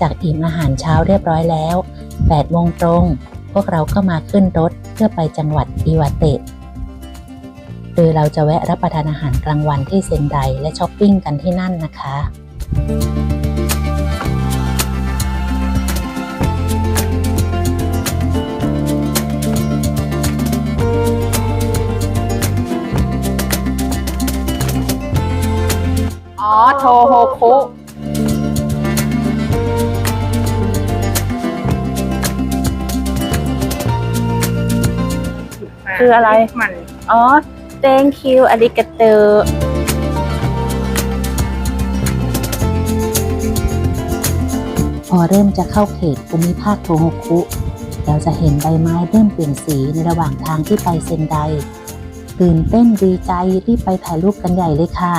จากอิ่มอาหารเช้าเรียบร้อยแล้ว8โมงตรง พวกเราก็มาขึ้นรถเพื่อไปจังหวัดอิวาเตะโดยเราจะแวะรับประทานอาหารกลางวันที่เซนไดและช้อปปิ้งกันที่นั่นนะคะ อ๋อ โทโฮคุ คืออะไร มันอ๋อ thank you อาริกาเตอพอเริ่มจะเข้าเขตภูมิภาคโทโฮคุเราจะเห็นใบไม้เริ่มเปลี่ยนสีในระหว่างทางที่ไปเซนไดตื่นเต้นดีใจรีบไปถ่ายรูปกันใหญ่เลยค่ะ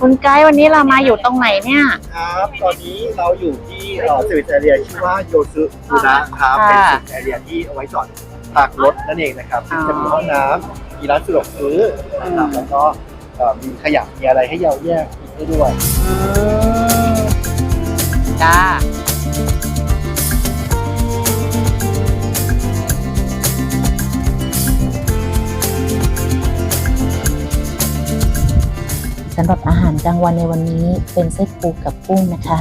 คุณไกด์วันนี้เรามาอยู่ตรงไหนเนี่ย ครับตอนนี้เราอยู่ที่เอ่อสวิตแอเรียชื่อว่าโยซึบูนะครับเป็นค่ะสวิตแอเรียที่เอาไว้จอดพักรถนั่นเองนะครับอ๋อจะมีห้องน้ำมีร้านสะดวกซื้อนะครับแล้วก็เอ่อมีขยะมีอะไรให้เราแยกกินได้ด้วย จ้า สำหรับอาหารกลางวันในวันนี้เป็นเส้นปูกับกุ้งนะคะ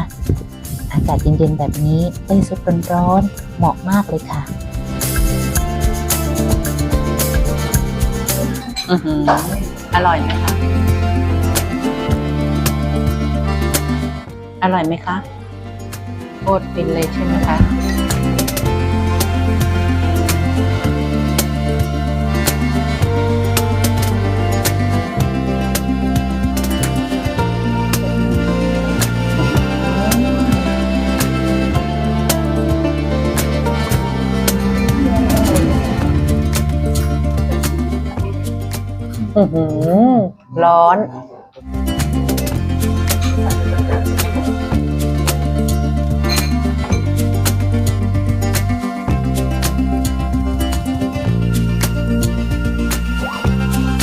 อากาศเย็นๆแบบนี้ได้ซุปร้อนๆเหมาะมากเลยค่ะอือหืออร่อยไหมคะอร่อยไหมคะโคตรฟินเลยใช่ไหมคะ อือหือ ร้อน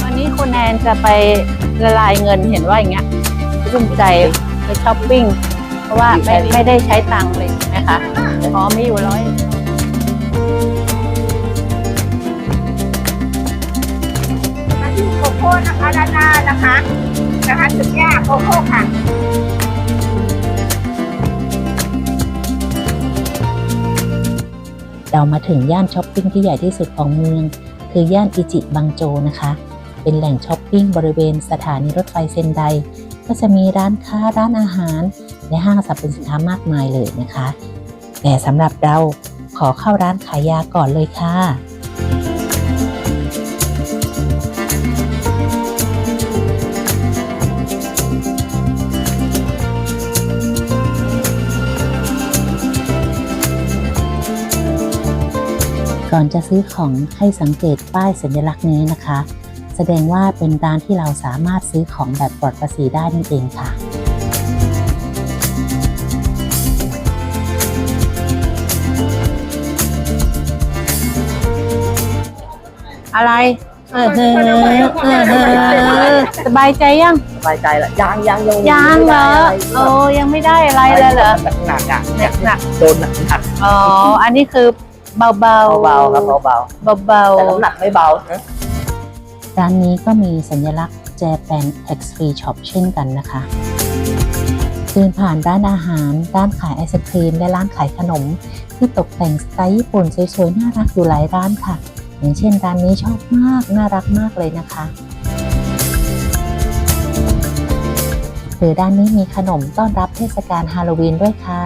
วันนี้คุณแนนจะไปละลายเงินเห็นว่าอย่างเงี้ยรุ่มใจไปช้อปปิ้ง เพราะว่าไม่ไม่ได้ใช้ตังค์เลยใช่ไหมคะอ๋อมีอยู่ร้อย โก้นะคะด้านหน้านะคะนะคะสุดยากโกโก้ค่ะเรามาถึงย่านช้อปปิ้งที่ใหญ่ที่สุดของเมือง คือย่านอิจิบังโจนะคะ เป็นแหล่งช้อปปิ้งบริเวณสถานีรถไฟเซนได ก็จะมีร้านค้าร้านอาหาร และห้างสรรพสินค้ามากมายเลยนะคะ แต่สำหรับเราขอเข้าร้านขายยาก่อนเลยค่ะ ก่อนจะซื้อของให้สังเกตป้ายสัญลักษณ์นี้นะคะ แสดงว่าเป็นร้านที่เราสามารถซื้อของแบบปลอดภาษีได้นั่นเองค่ะอะไร เออเออเออเออสบายใจยัง สบายใจละยังยังยังยังเหรอโอ้ยังไม่ได้อะไรเลยเหรอหนักหนักอะหนักหนักโดนหนักหนักอ๋ออันนี้คือ เบาๆเบาๆครับเบาเบาๆแต่น้ำหนักไม่เบานะร้านนี้ก็มีสัญลักษณ์ Japan Tax Free Shop เช่นกันนะคะเดินผ่านร้านอาหารร้านขายไอศครีม และร้านขายขนม ที่ตกแต่งสไตล์ญี่ปุ่นสวยๆน่ารักอยู่หลายร้านค่ะ อย่างเช่นร้านนี้ชอบมากน่ารักมากเลยนะคะหรือด้านนี้มีขนมต้อนรับเทศกาลฮาโลวีนด้วยค่ะ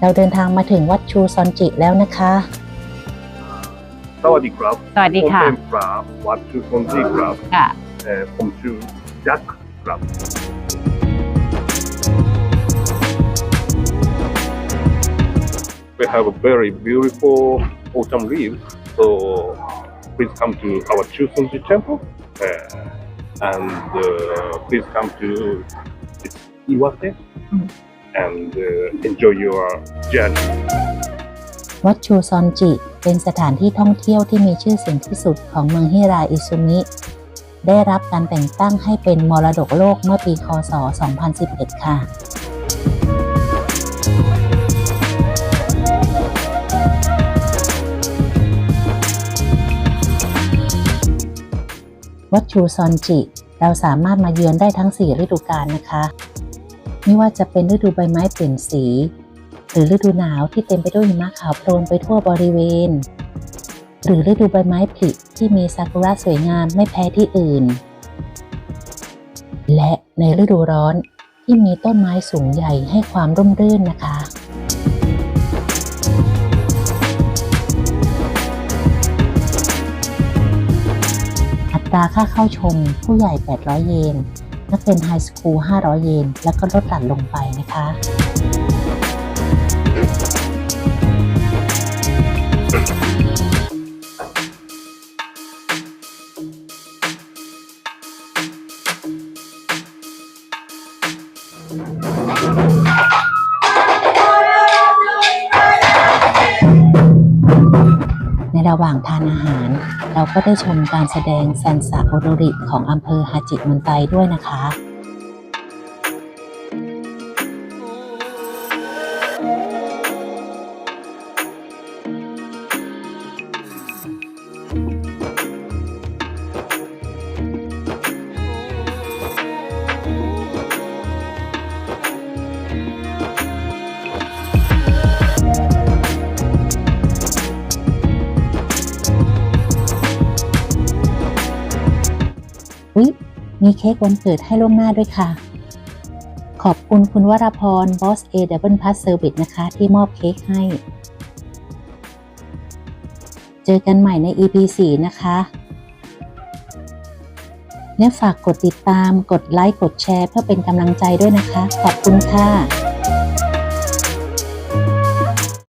เราเดินทางมาถึงวัดชูซอนจิแล้วนะคะ สวัสดีครับสวัสดีค่ะ ผมเป็นปราบวัดชื่อคนที่ครับค่ะเอ่อผมชื่อแจ็คครับ We have a very beautiful autumn leaves, so please come to our Chusunji temple uh, and uh, please come to Iwate and uh, enjoy your journey. วัดชูซอนจิ เป็นสถานที่ท่องเที่ยวที่มีชื่อเสียงที่สุดของเมืองฮิราอิซุมิ ได้รับการแต่งตั้งให้เป็นมรดกโลกเมื่อปีคศ 2011 ค่ะวัดชูซอนจิ เราสามารถมาเยือนได้ทั้ง 4 ฤดูกาลนะคะ ไม่ว่าจะเป็นฤดูใบไม้เปลี่ยนสี หรือฤดูหนาวที่เต็มไปด้วยหิมะขาวโพลนไปทั่วบริเวณ หรือฤดูใบไม้ผลิที่มีซากุระสวยงามไม่แพ้ที่อื่น และในฤดูร้อนที่มีต้นไม้สูงใหญ่ให้ความร่มรื่นนะคะอัตราค่าเข้าชมผู้ใหญ่ 800 เยน นักเรียนไฮสคูล500 เยน แล้วก็ลดหลั่นลงไปนะคะ ในระหว่างทานอาหาร เราก็ได้ชมการแสดงแซนซาโอโดริของอำเภอฮาจิมันไตด้วยนะคะ มีเค้กวันเกิดให้ล่วงหน้าด้วยค่ะ ขอบคุณคุณวรพรบอสเอเดบิลพัสเซอร์วิสนะคะ ที่มอบเค้กให้ เจอกันใหม่ใน EP 4นะคะและฝากกดติดตาม กดไลค์ กดแชร์เพื่อเป็นกำลังใจด้วยนะคะ ขอบคุณค่ะ